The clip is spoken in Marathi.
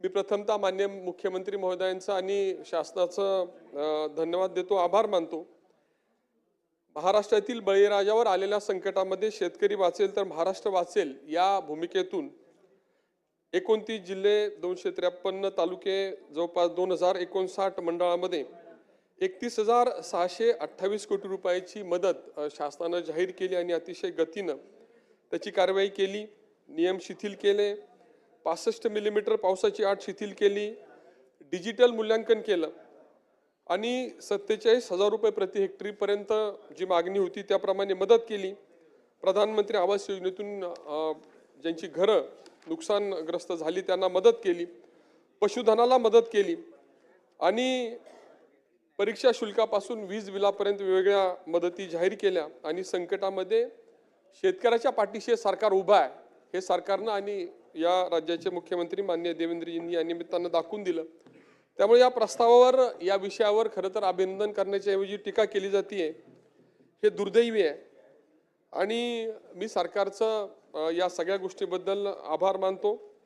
मी प्रथमतः मान्य मुख्यमंत्री महोदयांचं आणि शासनाचं धन्यवाद देतो आभार मानतो. महाराष्ट्रातील बळीराजावर आलेल्या संकटामध्ये शेतकरी वाचेल तर महाराष्ट्र वाचेल या भूमिकेतून एकोणतीस जिल्हे दोनशे त्रेपन्न तालुके जवळपास दोन हजार एकोणसाठ मंडळामध्ये एकतीस हजार सहाशे अठ्ठावीस कोटी रुपयाची मदत शासनानं जाहीर केली आणि अतिशय गतीनं त्याची कारवाई केली नियम शिथिल केले. पासष्ट मिलीमीटर पावसाची आठ शिथिल केली डिजिटल मूल्यांकन केलं आणि सत्तेचाळीस हजार रुपये प्रति हेक्टरीपर्यंत जी मागणी होती त्याप्रमाणे मदत केली. प्रधानमंत्री आवास योजनेतून ज्यांची घरं नुकसानग्रस्त झाली त्यांना मदत केली पशुधनाला मदत केली आणि परीक्षा शुल्कापासून वीज बिलापर्यंत वेगवेगळ्या मदती जाहीर केल्या आणि संकटामध्ये शेतकऱ्याच्या पाठीशी सरकार उभं आहे हे सरकारनं आणि या राज्याचे मुख्यमंत्री मान्य देवेंद्रजींनी या निमित्तानं दाखवून दिलं. त्यामुळे या प्रस्तावावर या विषयावर खरं तर अभिनंदन करण्याच्या ऐवजी टीका केली जाते हे दुर्दैवी आहे. आणि मी सरकारचं या सगळ्या गोष्टीबद्दल आभार मानतो.